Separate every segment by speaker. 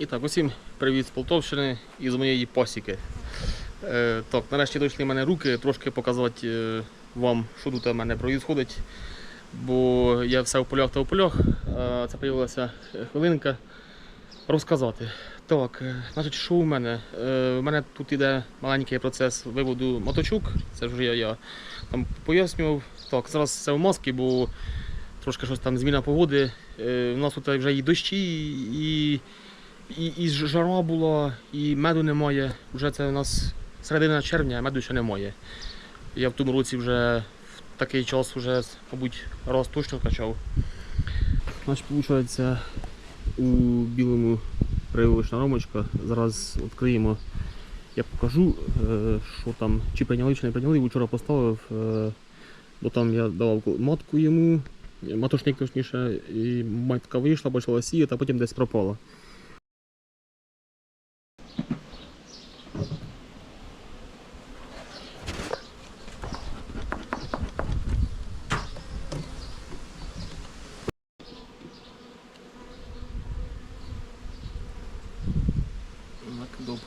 Speaker 1: І так, усім привіт з Полтовщини і з моєї посіки. Е, так, нарешті дійшли в мене руки трошки показати е, вам, що тут у мене відбувається. Бо я все в полях та в полях. А це з'явилася хвилинка розказати. Так, е, значить, що у мене? Е, у мене тут іде маленький процес виводу моточок. Це вже я, я там пояснював. Так, зараз це в маски, бо трошки щось там зміна погоди. Е, у нас тут вже і дощі, і, і, і ж- жара була, і меду немає. Вже це у нас середина червня, а меду ще немає. Я в тому році вже в такий час вже, мабуть, раз точно качав. Значить, виходить, у білому прививочна ромочка. Зараз відкриємо. Я покажу, е, що там, чи прийняли, чи не прийняли. Вчора поставив, е, бо там я давав матку йому, матошник точніше, і матка вийшла, почала сіяти, а потім десь пропала.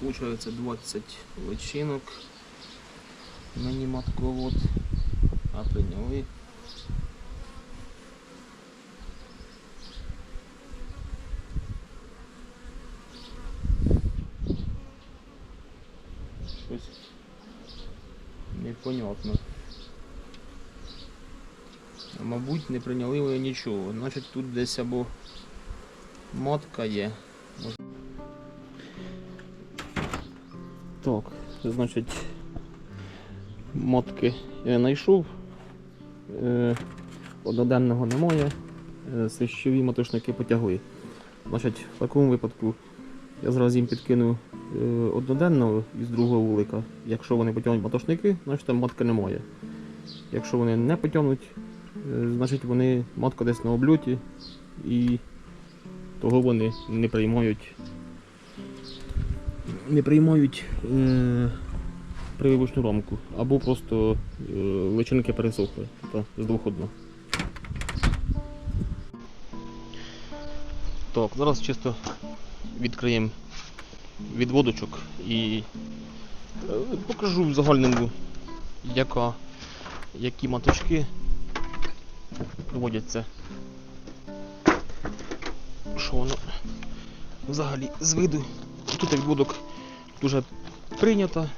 Speaker 1: Виходить, 20 личинок. Мені матковод. А прийняли. Щось непонятно. Мабуть, не прийняли ви нічого. Значить тут десь або матка є. Так, значить, мотки я знайшов. Е, одноденного немає. Е, Свищові мотошники потягли. Значить, в такому випадку я зразу їм підкину е, одноденного із другого вулика. Якщо вони потягнуть мотошники, значить там матки немає. Якщо вони не потягнуть, значить вони матка десь на обльоті і того вони не приймають не приймають е, прививочну рамку, або просто е, личинки пересохли. Та, з двох одно. Так, зараз чисто відкриємо відводочок і е, покажу в загальному, яка, які маточки проводяться. Що воно взагалі з виду. Тут відводок дуже прийнята.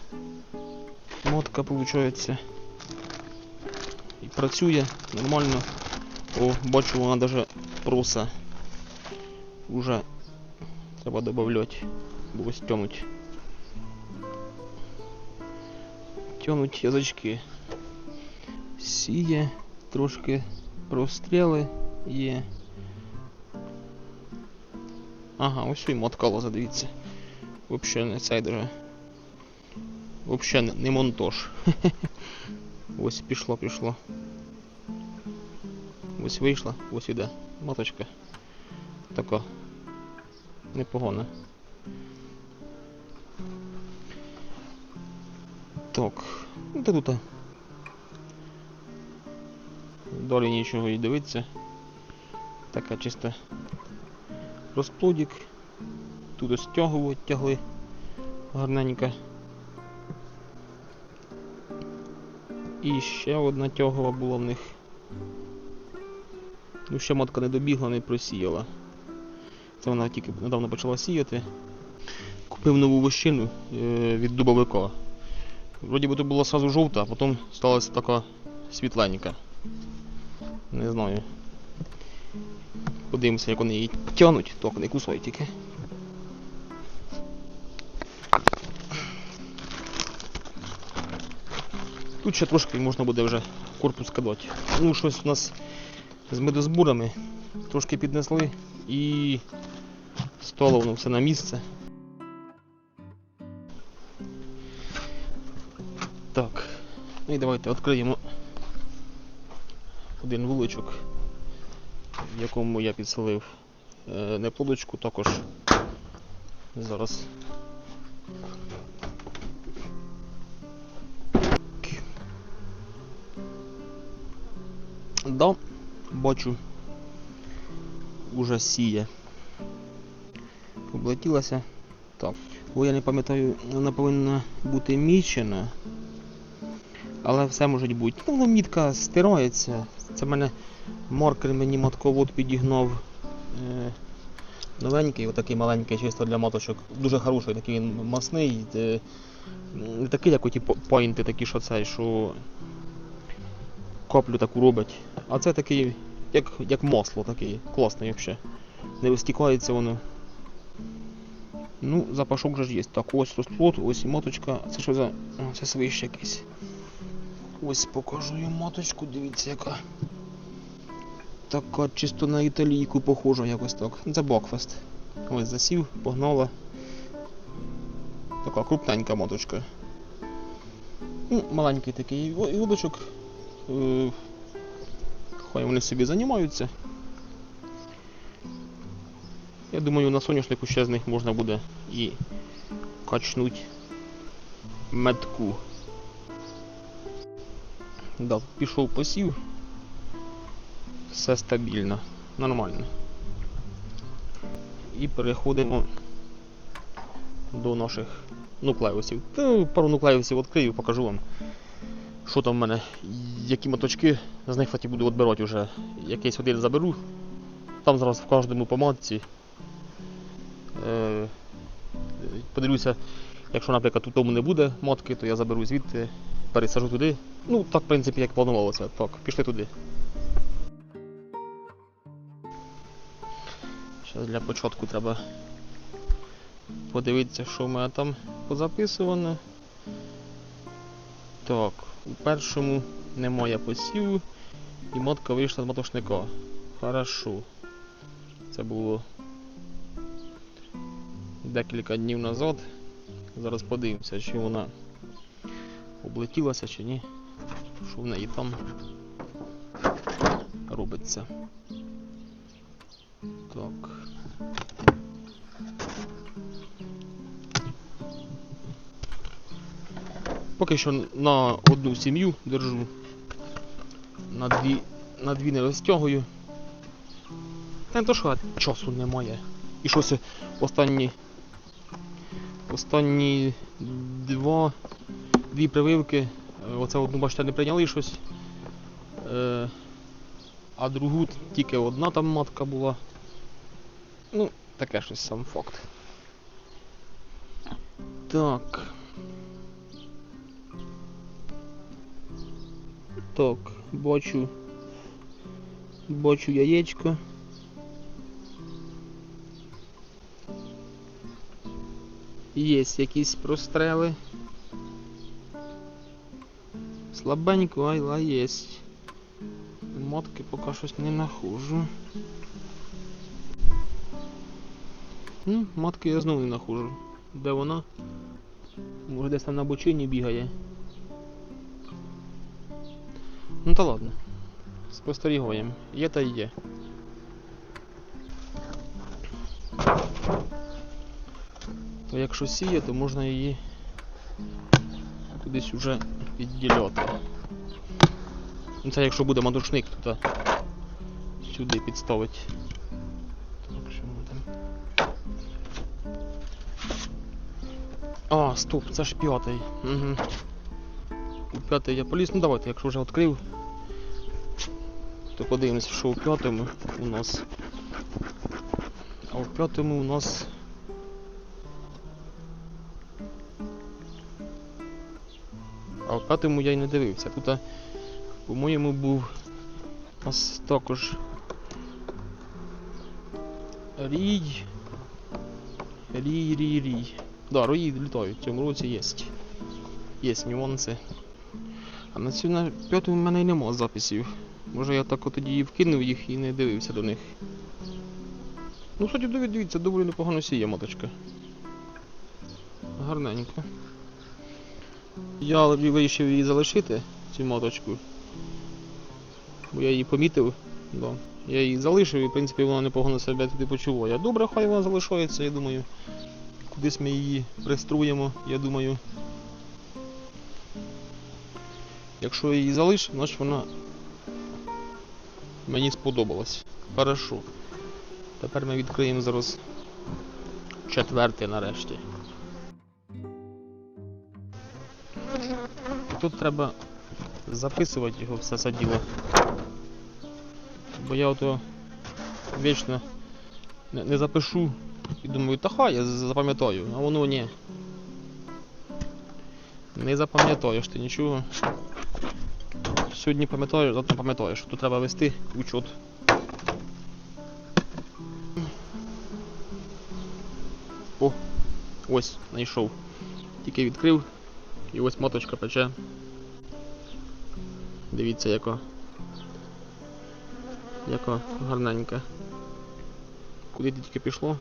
Speaker 1: Мотка виходить. І працює нормально. О, бачу, вона навіть проса. Уже треба додати, бо ось тянуть. Тянуть язички. Сіє, трошки простріли є. Ага, ось і мотка лоза, дивіться. Вообще не цей даже. Вообще не, монтаж. ось пішло, пішло. Ось вийшла, ось іде. Маточка. Така. Непогана. Так. Ну тут. Далі нічого і дивиться. Така чиста розплодик. Ось тягу тягли гарненько. І ще одна тягова була в них. Ну, ще матка не добігла, не просіяла. Це вона тільки недавно почала сіяти. Купив нову вощину е, від дубовика. Вроді би то була сразу жовта, а потім сталася така світленька. Не знаю. Подивимося, як вони її тянуть, тільки не кусай тільки. Тут ще трошки можна буде вже корпус кидати. Ну, щось у нас з медозборами трошки піднесли і стало воно все на місце. Так, ну і давайте відкриємо один вуличок, в якому я підселив е, неплодочку також. Зараз. Да, бачу, уже сіє. облетілася. Так. Бо я не пам'ятаю, вона повинна бути мічена. Але все може бути. Ну, мітка стирається. Це мене маркер мені матковод підігнав. Е, новенький, отакий маленький, чисто для моточок. Дуже хороший, такий він масний. Е, такий, як оті по- поінти, такі, що цей, що каплю таку робить. А це такий, як, як масло такий, класний взагалі. Не вистікається воно. Ну, запашок же ж є. Так, ось розплод, ось моточка. Це що за. Це свищ якийсь. Ось покажу їм моточку, дивіться яка. Така чисто на італійку похожа якось так. Це Бокфест. Ось засів, погнала. Така крупненька моточка. Ну, маленький такий о- і удочок. Е, Хай вони собі займаються. Я думаю, на соняшнику ще з них можна буде і качнуть метку. Да, пішов посів. Все стабільно, нормально. І переходимо до наших нуклеусів. Пару нуклеусів відкрию, покажу вам, що там в мене, які моточки, з них кстати, буду відбирати вже. Якийсь один заберу. Там зараз в кожному по матці. Е, подивлюся, якщо, наприклад, у тому не буде мотки, то я заберу звідти, пересажу туди. Ну, так, в принципі, як планувалося. Так, пішли туди. Зараз для початку треба подивитися, що в мене там позаписувано. Так, у першому немає посіву і мотка вийшла з мотошника. Хорошо. Це було декілька днів назад. Зараз подивимося, чи вона облетілася чи ні. Що в неї там робиться. Так. Поки що на одну сім'ю держу. На дві, на дві не розтягую. Та не то що часу немає. І щось останні. Останні два, дві прививки. е, Оце одну бачите не прийняли щось. Е, а другу тільки одна там матка була. Ну, таке щось сам факт. Так. Так, бачу. Бачу яєчко. Є якісь прострели. Слабенько, айла є. Мотки поки щось не нахожу. Ну, матки я знову не нахожу. Де вона? Може десь там на бочині бігає. Ну та ладно. Спостерігаємо. Є та є. То якщо сіє, то можна її кудись уже відділяти. Ну це якщо буде матушник, то сюди підставить. Так, що ми? А, стоп, це ж п'ятий. Угу. П'ятий я поліз. Ну давайте, якщо вже відкрив, то подивимося, що у п'ятому у нас. А у п'ятому у нас. А у п'ятому я й не дивився. Тут, по-моєму, був у нас також рій. Рій, рій, рій. Да, рої літають, в цьому році є. Є нюанси. А на цю на п'ятому в мене й нема записів. Може я так от тоді і вкинув їх і не дивився до них. Ну, кстати, дивіться, доволі непогано сіє моточка. Гарненько. Я вирішив її залишити, цю моточку. Бо я її помітив. Да. Я її залишив і в принципі вона непогано себе туди почуває. Добре, хай вона залишається, я думаю. Кудись ми її приструємо, я думаю. Якщо я її залишу, значить вона мені сподобалась. Хорошо. Тепер ми відкриємо зараз четвертий нарешті. Тут треба записувати його все це діло. Бо я ото вічно не, не запишу і думаю, та хай я запам'ятаю, а воно ні. Не запам'ятаєш ти нічого. Сьогодні пам'ятаєш, завтра пам'ятаєш. Тут треба вести учет. О, ось, знайшов. Тільки відкрив і ось моточка пече. Дивіться, яка. Яка гарненька. Куди тільки пішло?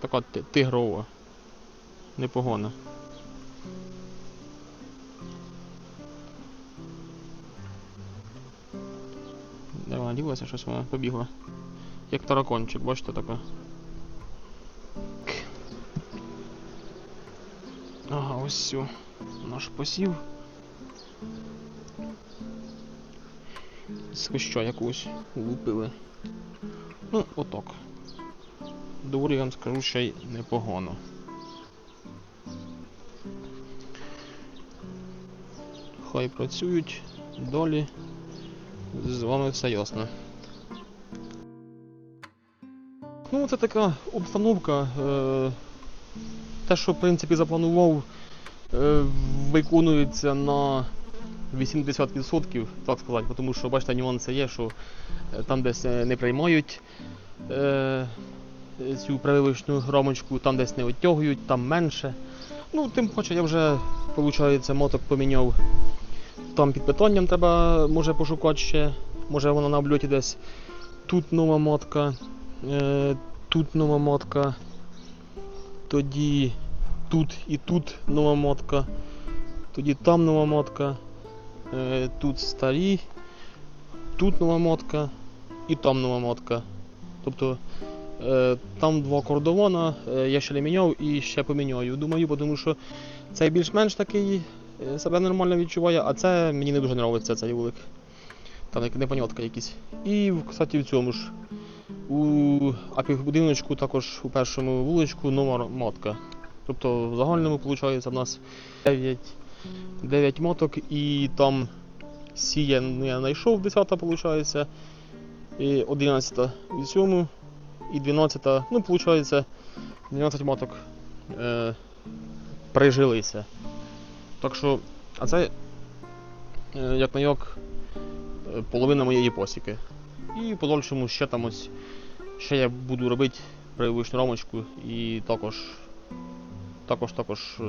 Speaker 1: Така тигрова. Непогана. Ділася, щось вона побігла. Як таракончик, бачите така. Ага, ось все. Наш посів. З хвоща якогось лупили. Ну, отак. Доволі я вам скажу, що й непогано. Хай працюють долі. З вами все ясно. Ну, це така обстановка. Е, те, що в принципі запланував, е, виконується на 80%, так сказати, тому що бачите, нюанси є, що е, там десь не приймають цю прививочну рамочку, там десь не оттягують, там менше. Ну, тим паче я вже, виходить, моток поміняв. Там під питанням треба може пошукати ще. Може вона на обльоті десь. Тут нова мотка, е, тут нова мотка. Тоді тут і тут нова мотка. Тоді там нова мотка. Е, тут старі. Тут нова мотка і там нова мотка. Тобто е, там два кордона, е, я ще не міняв і ще поміняю. Думаю, тому що цей більш-менш такий себе нормально відчуває, а це мені не дуже подобається цей вулик. Там непонятка якісь. І, кстати, в цьому ж. У апівбудиночку також у першому вуличку нова мотка. Тобто в загальному виходить у нас 9, 9 моток і там сія ну, я знайшов 10 виходить. І 11 у цьому і 12, ну виходить 12 моток е, прижилися. Так що, а це е, як на як е, половина моєї посіки. І в подальшому ще там ось ще я буду робити прививочну рамочку і також також також е,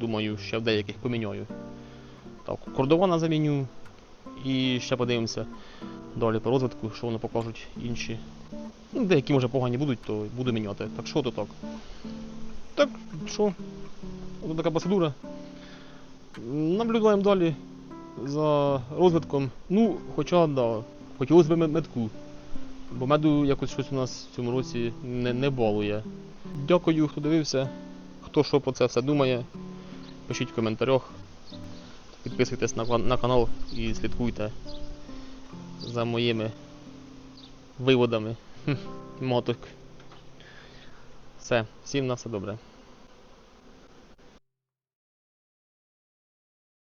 Speaker 1: думаю, ще в деяких поміняю. Так, кордована заміню і ще подивимося далі по розвитку, що вони покажуть інші. Ну, деякі може погані будуть, то буду міняти. Так що то так. Так, що? Така процедура. Наблюдаємо далі за розвитком. Ну, хоча да, хотілося б медку. Бо меду якось щось у нас в цьому році не, не балує. Дякую, хто дивився. Хто що про це все думає, пишіть в коментарях. Підписуйтесь на, на канал і слідкуйте за моїми виводами моток. Все, всім на все добре.